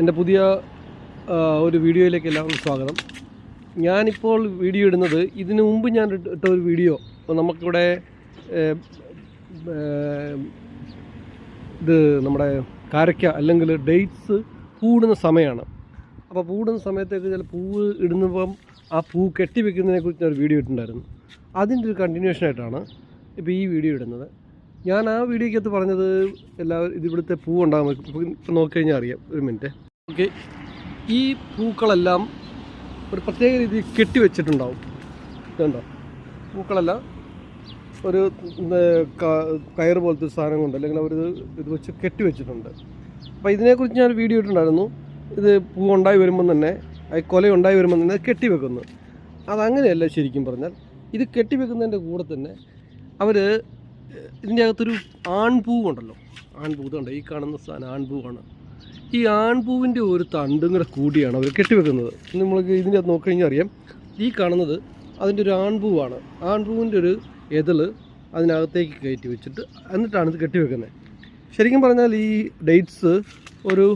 എന്റെ പുതിയ ഒരു വീഡിയോയിലേക്ക് എല്ലാവർക്കും സ്വാഗതം. ഞാനിപ്പോൾ വീഡിയോ ഇടുന്നത് ഇതിനു മുമ്പ് ഞാൻ ഇട്ട ഒരു വീഡിയോ. നമുക്കിവിടെ ഇത് നമ്മുടെ കാരക്ക അല്ലെങ്കിൽ ഡേറ്റ്സ് പൂടുന്ന സമയമാണ്. അപ്പോൾ പൂടുന്ന സമയത്തേക്ക് ചില പൂവ് ഇടുന്നപ്പം ആ പൂ കെട്ടിവെക്കുന്നതിനെക്കുറിച്ച് വെക്കുന്നതിനെ ഞാൻ ഒരു വീഡിയോ ഇട്ടിട്ടുണ്ടായിരുന്നു. അതിന്റെ ഒരു കണ്ടിന്യൂഷൻ ആയിട്ടാണ് ഇപ്പോൾ ഈ വീഡിയോ ഇടുന്നത്. ഞാൻ ആ വീഡിയോക്കകത്ത് പറഞ്ഞത് എല്ലാവരും ഇത് ഇവിടുത്തെ പൂ ഉണ്ടാകും ഇപ്പം നോക്കി നോക്കിക്കഴിഞ്ഞാൽ അറിയാം ഒരു മിനിറ്റ്. ഓക്കെ. ഈ പൂക്കളെല്ലാം ഒരു പ്രത്യേക രീതിയിൽ കെട്ടിവെച്ചിട്ടുണ്ടാവും വെച്ചിട്ടുണ്ടാവും. ഇതുണ്ടോ? പൂക്കളെല്ലാം ഒരു കയർ പോലത്തെ സാധനം കൊണ്ട് അല്ലെങ്കിൽ അവർ ഇത് വെച്ച് കെട്ടിവെച്ചിട്ടുണ്ട് അപ്പോൾ ഇതിനെക്കുറിച്ച് ഞാൻ വീഡിയോ ഇട്ടിട്ടുണ്ടായിരുന്നു. ഇത് പൂ ഉണ്ടായി വരുമ്പം തന്നെ കൊല ഉണ്ടായി വരുമ്പം തന്നെ കെട്ടിവെക്കുന്നു അതങ്ങനെയല്ല ശരിക്കും പറഞ്ഞാൽ. ഇത് കെട്ടിവെക്കുന്നതിന്റെ കൂടെ തന്നെ അവർ ഇതിന്റെ അകത്തൊരു ആൺപൂവുണ്ടല്ലോ. ആൺപൂ ഇതുണ്ട്. ഈ കാണുന്ന സാധനം ആൺപൂവാണ്. ഈ ആൺപൂവിന്റെ ഒരു തണ്ടും കൂടെ കൂടിയാണ് അവർ കെട്ടിവെക്കുന്നത്. നമ്മൾക്ക് ഇതിന്റെ അകത്ത് നോക്കിക്കഴിഞ്ഞാൽ അറിയാം. ഈ കാണുന്നത് അതിന്റെ ഒരു ആൺപൂവാണ്. ആൺപൂവിന്റെ ഒരു എതൾ അതിനകത്തേക്ക് കയറ്റി വെച്ചിട്ട് എന്നിട്ടാണ് ഇത് കെട്ടിവെക്കുന്നത്. ശരിക്കും പറഞ്ഞാൽ ഈ ഡേറ്റ്സ് ഒരു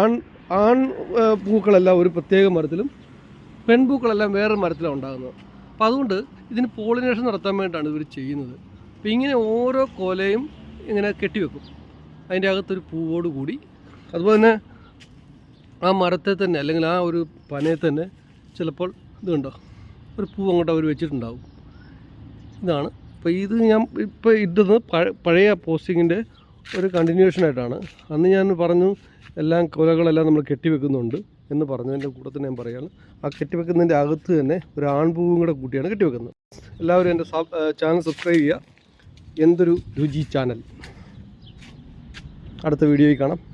ആൺ ആൺ പൂക്കളെല്ലാം ഒരു പ്രത്യേക മരത്തിലും പെൺപൂക്കളെല്ലാം വേറെ മരത്തിലാണ് ഉണ്ടാകുന്നത്. അപ്പോൾ അതുകൊണ്ട് ഇതിന് പോളിനേഷൻ നടത്താൻ വേണ്ടിയിട്ടാണ് ഇവർ ചെയ്യുന്നത്. അപ്പോൾ ഇങ്ങനെ ഓരോ കൊലയും ഇങ്ങനെ കെട്ടിവെക്കും അതിന്റെ അകത്തൊരു പൂവോട് കൂടി. അതുപോലെ തന്നെ ആ മരത്തെ തന്നെ അല്ലെങ്കിൽ ആ ഒരു പനയെ തന്നെ ചിലപ്പോൾ ഇതുണ്ടോ ഒരു പൂ അങ്ങോട്ട് അവർ വെച്ചിട്ടുണ്ടാവും. ഇതാണ്. അപ്പോൾ ഇത് ഞാൻ ഇപ്പോൾ ഇട്ടത് പഴയ പോസ്റ്റിങ്ങിന്റെ ഒരു കണ്ടിന്യൂഷൻ ആയിട്ടാണ്. അന്ന് ഞാൻ പറഞ്ഞു എല്ലാം കൊലകളെല്ലാം നമ്മൾ കെട്ടിവെക്കുന്നുണ്ട് എന്ന് പറഞ്ഞതിന്റെ കൂടെ തന്നെ ഞാൻ പറയുകയാണ് ആ കെട്ടിവെക്കുന്നതിന്റെ അകത്ത് തന്നെ ഒരു ആൺപൂവും കൂടെ കൂട്ടിയാണ് കെട്ടിവെക്കുന്നത് എല്ലാവരും എന്റെ ചാനൽ സബ്സ്ക്രൈബ് ചെയ്യുക. എന്തൊരു രുചി ചാനൽ? അടുത്ത വീഡിയോയിൽ കാണാം.